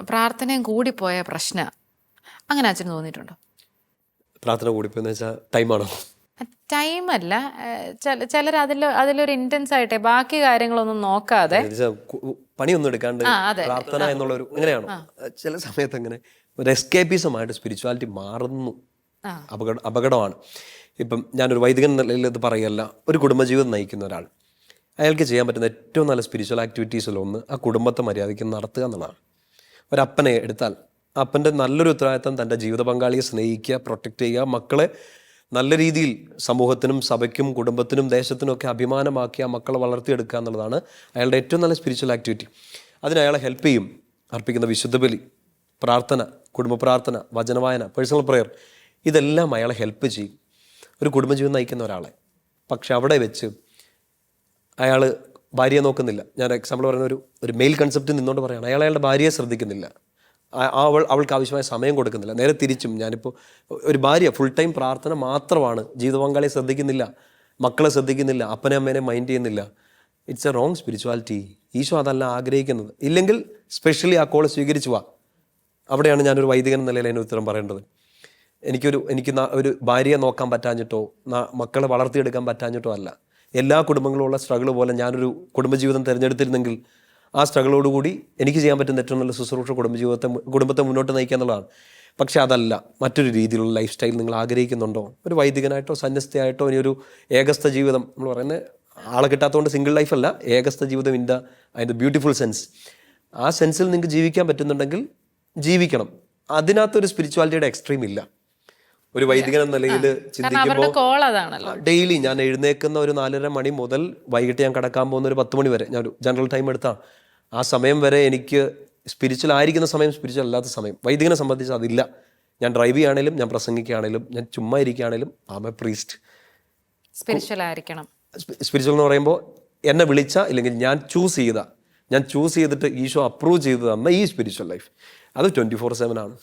പ്രാർത്ഥനയും പോയ പ്രശ്ന. അങ്ങനെ അച്ഛന് തോന്നിയിട്ടുണ്ടോ? പ്രാർത്ഥന കൂടിപ്പോയെന്ന് വെച്ചാൽ ടൈമാണോ? ടൈം അല്ല ചില ചിലർ അതിൽ അതിലൊരു ഇന്റൻസ് ആയിട്ട് ബാക്കി കാര്യങ്ങളൊന്നും നോക്കാതെ. പണിയൊന്നും എടുക്കാണ്ട്. പ്രാർത്ഥന എന്നുള്ളൊരു എങ്ങനെയാണോ ചില സമയത്ത് അങ്ങനെ ഒരു എസ്കേപ്പിസമായിട്ട് സ്പിരിച്വാലിറ്റി മാറുന്നു. അപകട അപകടമാണ്. ഇപ്പം ഞാനൊരു വൈദികൻ നിലയിൽ ഇത് പറയല്ല. ഒരു കുടുംബജീവിതം നയിക്കുന്ന ഒരാൾ. അയാൾക്ക് ചെയ്യാൻ പറ്റുന്ന ഏറ്റവും നല്ല സ്പിരിച്വൽ ആക്ടിവിറ്റീസിലൊന്ന് ആ കുടുംബത്തെ മര്യാദയ്ക്ക് നടത്തുക എന്നുള്ളതാണ്. ഒരപ്പനെ എടുത്താൽ അപ്പന്റെ നല്ലൊരു ഉത്തരവാദിത്തം തന്റെ ജീവിത പങ്കാളിയെ സ്നേഹിക്കുക പ്രൊട്ടക്റ്റ് ചെയ്യുക മക്കളെ നല്ല രീതിയിൽ സമൂഹത്തിനും സഭയ്ക്കും കുടുംബത്തിനും ദേശത്തിനും ഒക്കെ അഭിമാനമാക്കി ആ മക്കളെ വളർത്തിയെടുക്കുക എന്നുള്ളതാണ് അയാളുടെ ഏറ്റവും നല്ല സ്പിരിച്വൽ ആക്ടിവിറ്റി അതിന് അയാളെ ഹെൽപ്പ് ചെയ്യും അർപ്പിക്കുന്ന വിശുദ്ധ ബലി പ്രാർത്ഥന കുടുംബ പ്രാർത്ഥന വചനവായന പേഴ്സണൽ പ്രെയർ ഇതെല്ലാം അയാളെ ഹെൽപ്പ് ചെയ്യും. ഒരു കുടുംബജീവിതം നയിക്കുന്ന ഒരാളെ. പക്ഷെ അവിടെ വെച്ച് അയാൾ ഭാര്യയെ നോക്കുന്നില്ല. ഞാൻ എക്സാമ്പിൾ പറയുന്ന ഒരു ഒരു മെയിൽ കൺസെപ്റ്റ് നിന്നുകൊണ്ട് പറയുകയാണ് അയാൾ അയാളുടെ ഭാര്യയെ ശ്രദ്ധിക്കുന്നില്ല. അവൾ അവൾക്ക് ആവശ്യമായ സമയം കൊടുക്കുന്നില്ല. നേരെ തിരിച്ചും ഞാനിപ്പോൾ ഒരു ഭാര്യ ഫുൾ ടൈം പ്രാർത്ഥന മാത്രമാണ്. ജീവിത പങ്കാളിയെ ശ്രദ്ധിക്കുന്നില്ല മക്കളെ ശ്രദ്ധിക്കുന്നില്ല അപ്പനെ അമ്മേനെ മൈൻഡ് ചെയ്യുന്നില്ല. It's a wrong spirituality Eesho അതല്ല ആഗ്രഹിക്കുന്നത്. ഇല്ലെങ്കിൽ സ്പെഷ്യലി ആ കോൾ സ്വീകരിച്ചു വാ. അവിടെയാണ് ഞാനൊരു വൈദികൻ എന്ന നിലയിൽ അതിന് ഉത്തരം പറയേണ്ടത്. എനിക്കൊരു എനിക്ക് ഒരു ഭാര്യയെ നോക്കാൻ പറ്റാഞ്ഞിട്ടോ മക്കളെ വളർത്തിയെടുക്കാൻ പറ്റാഞ്ഞിട്ടോ അല്ല. എല്ലാ കുടുംബങ്ങളുള്ള സ്ട്രഗിൾ പോലെ ഞാനൊരു കുടുംബജീവിതം തിരഞ്ഞെടുത്തിരുന്നെങ്കിൽ ആ സ്ട്രഗിളോടുകൂടി എനിക്ക് ചെയ്യാൻ പറ്റുന്ന ഏറ്റവും നല്ല ശുശ്രൂഷ കുടുംബജീവിതത്തെ കുടുംബത്തെ മുന്നോട്ട് നയിക്കുക എന്നുള്ളതാണ്. പക്ഷേ അതല്ല മറ്റൊരു രീതിയിലുള്ള ലൈഫ് സ്റ്റൈൽ നിങ്ങൾ ആഗ്രഹിക്കുന്നുണ്ടോ? ഒരു വൈദികനായിട്ടോ സന്യസ്തയായിട്ടോ ഇനി ഒരു ഏകസ്ഥ ജീവിതം നമ്മൾ പറയുന്നത് ആളെ കിട്ടാത്തതുകൊണ്ട് സിംഗിൾ ലൈഫല്ല ഏകസ്ഥ ജീവിതം ഇൻ ദ അതിന്റെ ബ്യൂട്ടിഫുൾ സെൻസ് ആ സെൻസിൽ നിങ്ങൾക്ക് ജീവിക്കാൻ പറ്റുന്നുണ്ടെങ്കിൽ ജീവിക്കണം. അതിനകത്തൊരു സ്പിരിച്വാലിറ്റിയുടെ എക്സ്ട്രീം ഇല്ല. ഒരു വൈദികൻ എന്ന നിലയിൽ ചിന്തിക്കുമ്പോൾ ഡെയിലി ഞാൻ എഴുന്നേക്കുന്ന ഒരു നാലര മണി മുതൽ വൈകിട്ട് ഞാൻ കിടക്കാൻ പോകുന്ന ഒരു പത്ത് മണി വരെ ഞാൻ ഒരു ജനറൽ ടൈം എടുത്താൽ ആ സമയം വരെ എനിക്ക് സ്പിരിച്വൽ ആയിരിക്കുന്ന സമയം സ്പിരിച്വൽ അല്ലാത്ത സമയം. വൈദികനെ സംബന്ധിച്ച് അതില്ല. ഞാൻ ഡ്രൈവ് ചെയ്യുകയാണെങ്കിലും ഞാൻ പ്രസംഗിക്കുകയാണെങ്കിലും ഞാൻ ചുമ്മാ ഇരിക്കുകയാണെങ്കിലും ആം എ പ്രീസ്റ്റ് സ്പിരിച്വൽ ആയിരിക്കണം. സ്പിരിച്വൽ എന്ന് പറയുമ്പോൾ എന്നെ വിളിച്ച ഇല്ലെങ്കിൽ ഞാൻ ചൂസ് ചെയ്ത. ഞാൻ ചൂസ് ചെയ്തിട്ട് ഈശോ അപ്രൂവ് ചെയ്ത് തന്ന ഈ സ്പിരിച്വൽ ലൈഫ് അത് ട്വന്റി ഫോർ സെവൻ ആണ്.